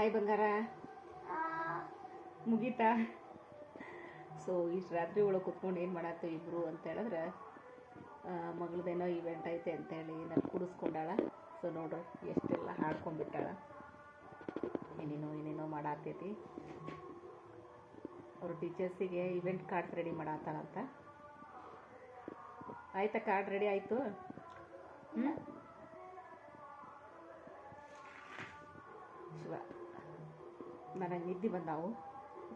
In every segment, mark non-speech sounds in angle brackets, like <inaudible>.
Hi ಬಂಗಾರ ಮುಗೀತಾ? So ಇಷ್ಟು ರಾತ್ರಿ ಒಳಗೆ ಕುತ್ಕೊಂಡು ಏನು ಮಾಡತ್ತೆ ಇಬ್ಬರು ಅಂತ ಹೇಳಿದ್ರೆ ಮಗಳದೇನೋ ಇವೆಂಟ್ ಐತೆ ಅಂತೇಳಿ ನಾನು ಕುಡಿಸ್ಕೊಂಡಾಳ. ಸೊ ನೋಡ್ರಿ, ಎಷ್ಟೆಲ್ಲ ಹಾಡ್ಕೊಂಡ್ಬಿಟ್ಟಾಳ. ಏನೇನೋ ಏನೇನೋ ಮಾಡಾತೈತಿ. ಅವ್ರ ಟೀಚರ್ಸಿಗೆ ಇವೆಂಟ್ ಕಾರ್ಡ್ಸ್ ರೆಡಿ ಮಾಡತ್ತಾಳಂತ ಆಯ್ತಾ ಕಾರ್ಡ್ ರೆಡಿ ಆಯಿತು? ಹ್ಞೂ ಶಿವ. ನನಗೆ ನಿದ್ದೆ ಬಂದಾವು.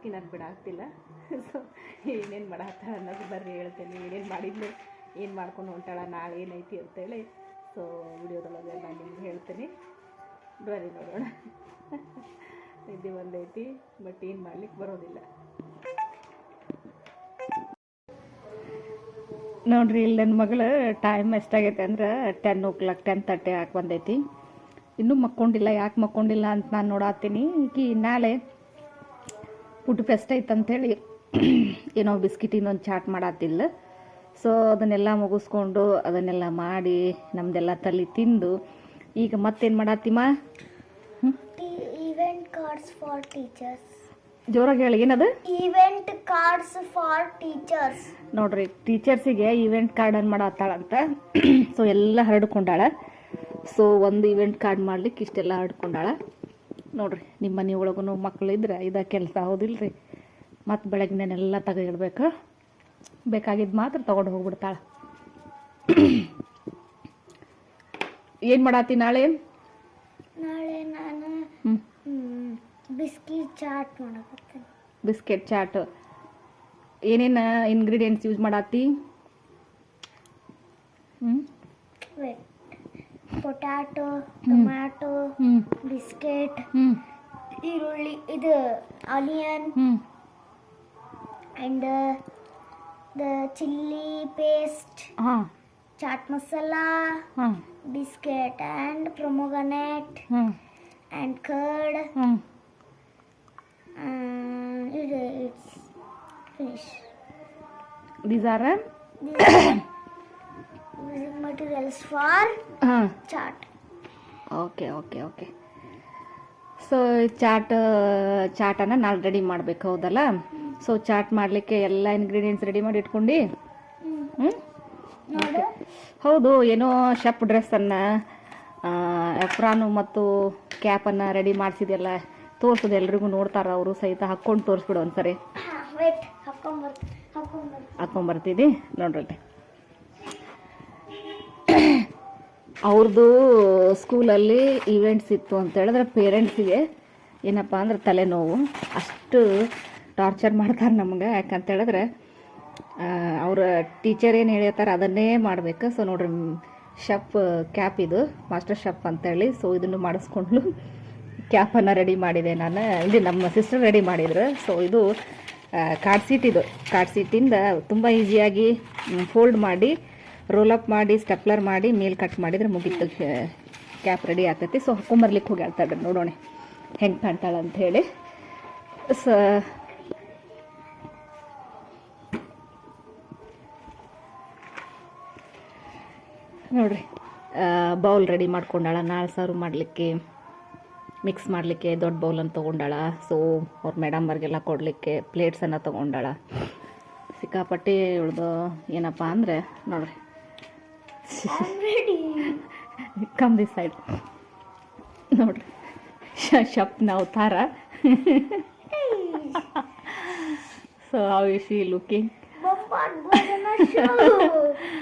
ತಿನ್ನೋದು ನಾನು ಬಿಡಾಗ್ತಿಲ್ಲ ಸೊ <laughs> ಏನೇನು ಮಾಡಾಕ್ತಾಳ ಅನ್ನೋದು ಬರ್ರಿ, ಹೇಳ್ತೇನೆ. ಏನೇನು ಮಾಡಿದ್ಲು, ಏನು ಮಾಡ್ಕೊಂಡು ಹೊಂಟಾಳ, ನಾಳೆ ಏನೈತಿ ಅಂತೇಳಿ ಸೊ ವಿಡಿಯೋದೊಳಗೆ ನಾನು ನಿಮ್ಗೆ ಹೇಳ್ತೀನಿ. ಬರ್ರಿ ನೋಡೋಣ. <laughs> ನಿದ್ದೆ ಬಂದೈತಿ ಬಟ್ ಏನು ಮಾಡ್ಲಿಕ್ಕೆ ಬರೋದಿಲ್ಲ. ನೋಡ್ರಿ, ಇಲ್ಲಿ ನನ್ನ ಮಗಳು ಟೈಮ್ ಎಷ್ಟಾಗೈತೆ ಅಂದ್ರೆ ten o'clock ten thirty ಹಾಕಿ ಬಂದೈತಿ. ಇನ್ನೂ ಮಕ್ಕೊಂಡಿಲ್ಲ ಯಾಕೆ ಮಕ್ಕೊಂಡಿಲ್ಲ ಅಂತ ನಾನು ನೋಡಾತೀನಿ. ಈಗ ನಾಳೆ ಫುಡ್ ಫೆಸ್ಟ್ ಐತೆ ಅಂತೇಳಿ ಏನೋ ಬಿಸ್ಕಿಟ್ ಇನ್ನೊಂದು ಚಾಟ್ ಮಾಡತ್ತಿಲ್ಲ ಸೊ ಅದನ್ನೆಲ್ಲ ಮುಗಿಸ್ಕೊಂಡು ಅದನ್ನೆಲ್ಲ ಮಾಡಿ ನಮ್ದೆಲ್ಲ ತಲೆ ತಿಂದು ಈಗ ಮತ್ತೇನು ಮಾಡತ್ತಿಮ್ಮ ಇವೆಂಟ್ ಕಾರ್ಡ್ಸ್ ಫಾರ್ ಟೀಚರ್ಸ್ ಜೋರಾಗಿ ಹೇಳಿ ಏನದು? ಈವೆಂಟ್ ಕಾರ್ಡ್ಸ್ ಫಾರ್ ಟೀಚರ್ಸ್ ನೋಡ್ರಿ ಟೀಚರ್ಸಿಗೆ ಇವೆಂಟ್ ಕಾರ್ಡ್ ಅನ್ನು ಮಾಡತ್ತಾಳಂತ ಸೊ ಎಲ್ಲ ಹರಡ್ಕೊಂಡಾಳ. ಸೊ ಒಂದು ಇವೆಂಟ್ ಕಾರ್ಡ್ ಮಾಡ್ಲಿಕ್ಕೆ ಇಷ್ಟೆಲ್ಲ ಆಡ್ಕೊಂಡಾಳ. ನೋಡ್ರಿ ನಿಮ್ಮ ಮನೆ ಒಳಗೂ ಮಕ್ಕಳಿದ್ರೆ ಇದ ಕೆಲಸ ಹೌದಿಲ್ರಿ? ಮತ್ತು ಬೆಳಗ್ಗೆನೆಲ್ಲ ತೆಗೆದಿಡ್ಬೇಕು. ಬೇಕಾಗಿದ್ದು ಮಾತ್ರ ತೊಗೊಂಡು ಹೋಗ್ಬಿಡ್ತಾಳೆ. <clears throat> ಏನು ಮಾಡಾತಿ ನಾಳೆ? ನಾಳೆ ನಾನು ಬಿಸ್ಕಿಟ್ ಚಾಟ್ ಮಾಡಕತ್ತೀನಿ. Biscuit chart. ಏನೇನು ಇಂಗ್ರೀಡಿಯೆಂಟ್ಸ್ ಯೂಸ್ ಮಾಡಾತಿ? ಹ್ಞೂ ಪೊಟ್ಯಾಟೊ ಟೊಮ್ಯಾಟೊ ಹ್ಞೂ ಬಿಸ್ಕೆಟ್ ಹ್ಞೂ ಈರುಳ್ಳಿ ಇದು ಆನಿಯನ್ ಹ್ಞೂ ಆ್ಯಂಡ್ ದ ಚಿಲ್ಲಿ ಪೇಸ್ಟ್ ಹಾಂ. ಚಾಟ್ ಮಸಾಲ ಹಾಂ. ಬಿಸ್ಕೆಟ್ ಆ್ಯಂಡ್ ಪ್ರೊಮೊಗನೆಟ್ ಹಾಂ. ಆ್ಯಂಡ್ ಕರ್ಡ್ ಹಾಂ. ಇದು it's finish these are using materials for ಹಾಂ chart. Okay okay okay so chart ಚಾಟನ್ನು ನಾಳೆ ರೆಡಿ ಮಾಡಬೇಕು ಹೌದಲ್ಲ ಸೊ ಚಾಟ್ ಮಾಡಲಿಕ್ಕೆ ಎಲ್ಲ ಇಂಗ್ರೀಡಿಯೆಂಟ್ಸ್ ರೆಡಿ ಮಾಡಿ ಇಟ್ಕೊಂಡು ಹ್ಞೂ ಹೌದು ಏನೋ ಶೆಫ್ ಡ್ರೆಸ್ಸನ್ನು ಎಫ್ರಾನು ಮತ್ತು ಕ್ಯಾಪನ್ನು ರೆಡಿ ಮಾಡಿಸಿದೆಲ್ಲ ತೋರಿಸೋದು ಎಲ್ರಿಗೂ ನೋಡ್ತಾರ ಅವರು ಸಹಿತ ಹಾಕ್ಕೊಂಡು ತೋರಿಸ್ಬಿಡು ಒಂದ್ಸರಿ ವೇಟ್ ಹಾಕೊಂಬರ್ ಹಾಕೊಂಬರ್ ಹಾಕೊಂಬರ್ತಿದ್ದಿ ನೋಡ್ರಿ ಅವ್ರದ್ದು ಸ್ಕೂಲಲ್ಲಿ ಈವೆಂಟ್ಸ್ ಇತ್ತು ಅಂತ ಹೇಳಿದ್ರೆ ಪೇರೆಂಟ್ಸಿಗೆ ಏನಪ್ಪ ಅಂದ್ರೆ ತಲೆನೋವು. ಅಷ್ಟು ಟಾರ್ಚರ್ ಮಾಡ್ತಾರೆ ನಮ್ಗೆ. ಯಾಕಂತ ಹೇಳಿದ್ರೆ ಅವ್ರ ಟೀಚರ್ ಏನು ಹೇಳ್ತಾರೆ, ಅದನ್ನೇ ಮಾಡಬೇಕು. ಸೊ ನೋಡ್ರಿ ಶೆಫ್ ಕ್ಯಾಪ್ ಇದು ಮಾಸ್ಟರ್ ಶೆಫ್ ಅಂತೇಳಿ. ಸೊ ಇದನ್ನು ಮಾಡಿಸ್ಕೊಂಡು ಕ್ಯಾಪನ್ನು ರೆಡಿ ಮಾಡಿದೆ ನಾನು. ಇಲ್ಲಿ ನಮ್ಮ ಸಿಸ್ಟರ್ ರೆಡಿ ಮಾಡಿದ್ರು. ಸೊ ಇದು ಕಾರ್ಡ್ ಸೀಟ್ ಇದು. ಕಾರ್ಡ್ ಸೀಟಿಂದ ತುಂಬ ಈಸಿಯಾಗಿ ಫೋಲ್ಡ್ ಮಾಡಿ ರೋಲ್ ಅಪ್ ಮಾಡಿ ಸ್ಟೆಪ್ಲರ್ ಮಾಡಿ ಮೇಲ್ ಕಟ್ ಮಾಡಿದ್ರೆ ಮುಗಿತು. ಕ್ಯಾಪ್ ರೆಡಿ ಆಗ್ತೈತಿ ಸೊ ಹಾಕೊಂಬರ್ಲಿಕ್ಕೆ ಹೋಗಿ ಇದ್ದಾರೆ. ನೋಡೋಣ. ಹೆಂಗೆ ಕಾಣ್ತಾಳೆ ಅಂತ ಹೇಳಿ. ಸ ನೋಡ್ರಿ. ಬೌಲ್ ರೆಡಿ ಮಾಡ್ಕೊಂಡಾಳ. ನಾಳೆ ಸರ್ವ್ ಮಾಡಲಿಕ್ಕೆ ಮಿಕ್ಸ್ ಮಾಡಲಿಕ್ಕೆ, ದೊಡ್ಡ ಬೌಲನ್ನು ತೊಗೊಂಡಾಳ. ಸೊ ಅವ್ರ ಮೇಡಮ್ವರ್ಗೆಲ್ಲ ಕೊಡಲಿಕ್ಕೆ ಪ್ಲೇಟ್ಸನ್ನು ತೊಗೊಂಡಾಳ. ಸಿಕ್ಕಾಪಟ್ಟೆ ಉಳ್ದು ಏನಪ್ಪ ಅಂದರೆ, ನೋಡ್ರಿ. Ready. ಕಮ್ ದಿಸ್ ಸೈಡ್ ನೋಡ್ರಿ ಶಪ್ನ ಅವತಾರ so how is she looking Bombard banana show.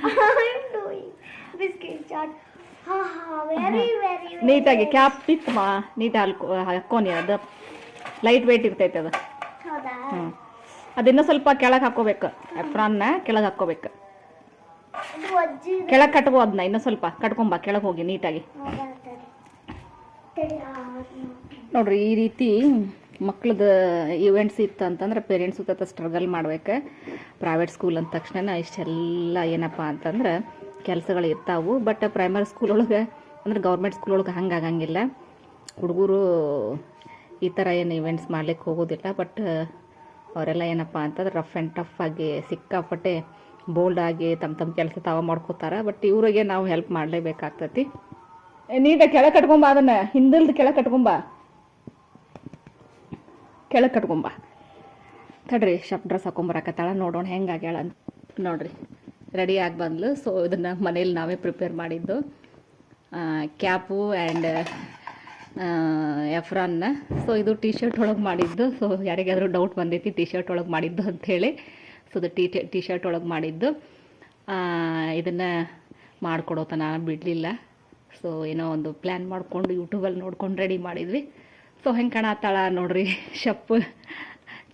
I'm doing biscuit chart. Ha ha, very very very. ನೀಟಾಗಿ ಕ್ಯಾಪ್ ಇತ್ತು ಮಾ ನೀಟ್ ಹಾಲ್ಕೊ ಹಾಕ್ಕೊನಿ ಅದು ಲೈಟ್ ವೆಯ್ಟ್ ಇರ್ತೈತೆ ಅದು ಹೌದಾ? ಹ್ಞೂ ಅದಿನ್ನೂ ಸ್ವಲ್ಪ ಕೆಳಗೆ ಹಾಕೋಬೇಕು ಎಫ್ರಾನ್ನ ಕೆಳಗೆ ಹಾಕ್ಕೋಬೇಕು. ಇದು ಅಜ್ಜಿ ಕೆಳಗೆ ಕಟ್ಕೋ ಅದನ್ನ ಇನ್ನೂ ಸ್ವಲ್ಪ ಕಟ್ಕೊಂಬ ಕೆಳಗೆ ಹೋಗಿ ನೀಟಾಗಿ. ನೋಡ್ರಿ ಈ ರೀತಿ ಮಕ್ಳದ ಇವೆಂಟ್ಸ್ ಇತ್ತು ಅಂತಂದ್ರೆ ಪೇರೆಂಟ್ಸ್ ಜೊತೆ ಸ್ಟ್ರಗಲ್ ಮಾಡ್ಬೇಕು. ಪ್ರೈವೇಟ್ ಸ್ಕೂಲ್ ಅಂದ ತಕ್ಷಣ ಇಷ್ಟೆಲ್ಲ ಏನಪ್ಪ ಅಂತಂದ್ರೆ ಕೆಲಸಗಳು ಇರ್ತಾವು. ಬಟ್ ಪ್ರೈಮರಿ ಸ್ಕೂಲ್ ಒಳಗೆ ಅಂದ್ರೆ ಗೌರ್ಮೆಂಟ್ ಸ್ಕೂಲ್ ಒಳಗೆ ಹಂಗೆ ಆಗಂಗಿಲ್ಲ. ಹುಡುಗರು ಈ ಥರ ಏನು ಇವೆಂಟ್ಸ್ ಮಾಡ್ಲಿಕ್ಕೆ ಹೋಗೋದಿಲ್ಲ. ಬಟ್ ಅವರೆಲ್ಲ ಏನಪ್ಪ ಅಂತಂದ್ರೆ ರಫ್ ಆ್ಯಂಡ್ ಟಫ್ ಆಗಿ ಸಿಕ್ಕಾಪಟ್ಟೆ ಬೋಲ್ಡ್ ಆಗಿ ತಮ್ಮ ತಮ್ಮ ಕೆಲಸ ತಾವ ಮಾಡ್ಕೋತಾರೆ ಬಟ್ ಇವ್ರಿಗೆ ನಾವು ಹೆಲ್ಪ್ ಮಾಡಲೇಬೇಕಾಗ್ತತಿ. ನೀಟಾಗಿ ಕೆಳಗೆ ಕಟ್ಕೊಂಬ ಅದನ್ನ, ಹಿಂದಿಲ್ದ ಕೆಳಗೆ ಕಟ್ಕೊಂಬ. ಕೆಳಗೆ ಕಟ್ಕೊಂಬ. ತಡ್ರಿ ಶಪ್ ಡ್ರೆಸ್ ಹಾಕೊಂಬರಕತ್ತಾಳ ನೋಡೋಣ ಹೆಂಗೆ ಆಗ್ಯಾಳ ನೋಡ್ರಿ ರೆಡಿ ಆಗಿ ಬಂದ್ಲು ಸೊ ಇದನ್ನು ಮನೇಲಿ ನಾವೇ ಪ್ರಿಪೇರ್ ಮಾಡಿದ್ದು. ಕ್ಯಾಪು ಆ್ಯಂಡ್ ಎಫ್ರಾನ್ನ ಸೊ ಇದು ಟಿ ಶರ್ಟ್ ಒಳಗೆ ಮಾಡಿದ್ದು ಸೊ ಯಾರಿಗಾದರೂ ಡೌಟ್ ಬಂದೈತಿ ಟಿ ಶರ್ಟ್ ಒಳಗೆ ಮಾಡಿದ್ದು ಅಂಥೇಳಿ ಸೊ ಟಿ ಟಿ ಶರ್ಟ್ ಒಳಗೆ ಮಾಡಿದ್ದು. ಇದನ್ನು ಮಾಡಿಕೊಡೋ ತನ ಬಿಡಲಿಲ್ಲ. ಸೊ ಏನೋ ಒಂದು ಪ್ಲ್ಯಾನ್ ಮಾಡಿಕೊಂಡು ಯೂಟ್ಯೂಬಲ್ಲಿ ನೋಡ್ಕೊಂಡು ರೆಡಿ ಮಾಡಿದ್ವಿ. ಸೊ ಹೆಂಗೆ ಕಾಣತ್ತಾಳ ನೋಡ್ರಿ. <laughs> ಶಪ್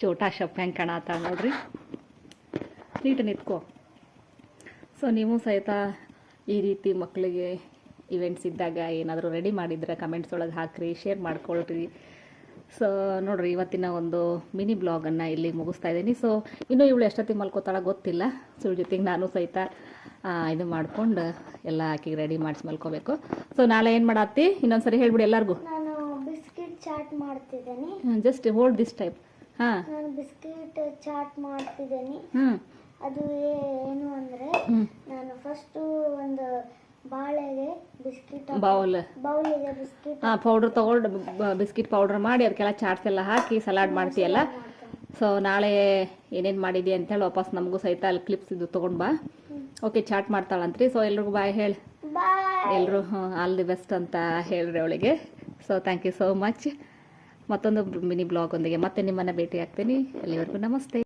ಚೋಟಾ ಶಪ್ ಹೆಂಗೆ ಕಾಣತ್ತಾಳ ನೋಡ್ರಿ. ನೀಟ್ ನಿತ್ಕೋ. ಸೊ ನೀವು ಸಹಿತ ಈ ರೀತಿ ಮಕ್ಕಳಿಗೆ ಇವೆಂಟ್ಸ್ ಇದ್ದಾಗ ಏನಾದರೂ ರೆಡಿ ಮಾಡಿದ್ರೆ ಕಮೆಂಟ್ಸ್ ಒಳಗೆ ಹಾಕ್ರಿ ಶೇರ್ ಮಾಡ್ಕೊಳ್ರಿ. ಸೊ ನೋಡ್ರಿ ಇವತ್ತಿನ ಒಂದು ಮಿನಿ ಬ್ಲಾಗನ್ನು ಇಲ್ಲಿ ಮುಗಿಸ್ತಾ ಇದ್ದೀನಿ. ಸೊ ಇನ್ನೂ ಇವಳು ಎಷ್ಟೊತ್ತಿಗೆ ಮಲ್ಕೋತಾಳ ಗೊತ್ತಿಲ್ಲ. ಸೊ ಇವಳ ಜೊತೆಗೆ ನಾನು ಸಹಿತ ಇದು ಮಾಡ್ಕೊಂಡು ಎಲ್ಲ ಹಾಕಿ ರೆಡಿ ಮಾಡಿಸಿ ಮಲ್ಕೋಬೇಕು. ಸೊ ನಾಳೆ ಏನು ಮಾಡತ್ತಿ? ಇನ್ನೊಂದು ಸರಿ ಹೇಳ್ಬಿಡಿ ಎಲ್ಲರಿಗೂ. ನಾನು ಬಿಸ್ಕಿಟ್ ಚಾಟ್ ಮಾಡ್ತಿದ್ದೀನಿ. ಜಸ್ಟ್ ಹೋಲ್ಡ್ ದಿಸ್ ಟೈಪ್ ಹಾಂ. ನಾನು ಬಿಸ್ಕಿಟ್ ಚಾಟ್ ಮಾಡ್ತಿದ್ದೀನಿ. ಹ್ಞೂ ಅದು ಏನು ಅಂದರೆ ನಾನು ಫಸ್ಟು ಒಂದು ಬಿಸ್ಕಿಟ್ ಬೌಲ್. ಹಾ ಬಿಸ್ಕಿಟ್ ಹಾಂ ಪೌಡ್ರ್ ತೊಗೊಂಡು ಬಿಸ್ಕಿಟ್ ಪೌಡ್ರ್ ಮಾಡಿ ಅದಕ್ಕೆಲ್ಲ ಚಾಟ್ಸ್ ಎಲ್ಲ ಹಾಕಿ ಸಲಾಡ್ ಮಾಡ್ತೀಯಲ್ಲ. ಸೊ ನಾಳೆ ಏನೇನು ಮಾಡಿದ್ಯಾ ಅಂತೇಳಿ ವಾಪಸ್ ನಮಗೂ ಸಹಿತ ಅಲ್ಲಿ ಕ್ಲಿಪ್ಸ್ ಇದು ತೊಗೊಂಡು ಬಾ. Okay chat ಮಾಡ್ತಾಳಂತ್ರಿ. ಸೊ ಎಲ್ರಿಗೂ ಬಾಯ್ ಹೇಳಿ. ಎಲ್ಲರೂ ಆಲ್ ದಿ ಬೆಸ್ಟ್ ಅಂತ ಹೇಳ್ರಿ ಅವಳಿಗೆ. So thank you so much ಮತ್ತೊಂದು ಮಿನಿ ಬ್ಲಾಗ್ ಒಂದಿಗೆ ಮತ್ತೆ ನಿಮ್ಮನ್ನು ಭೇಟಿ ಆಗ್ತೀನಿ ಎಲ್ಲಿವರೆಗೂ ನಮಸ್ತೆ.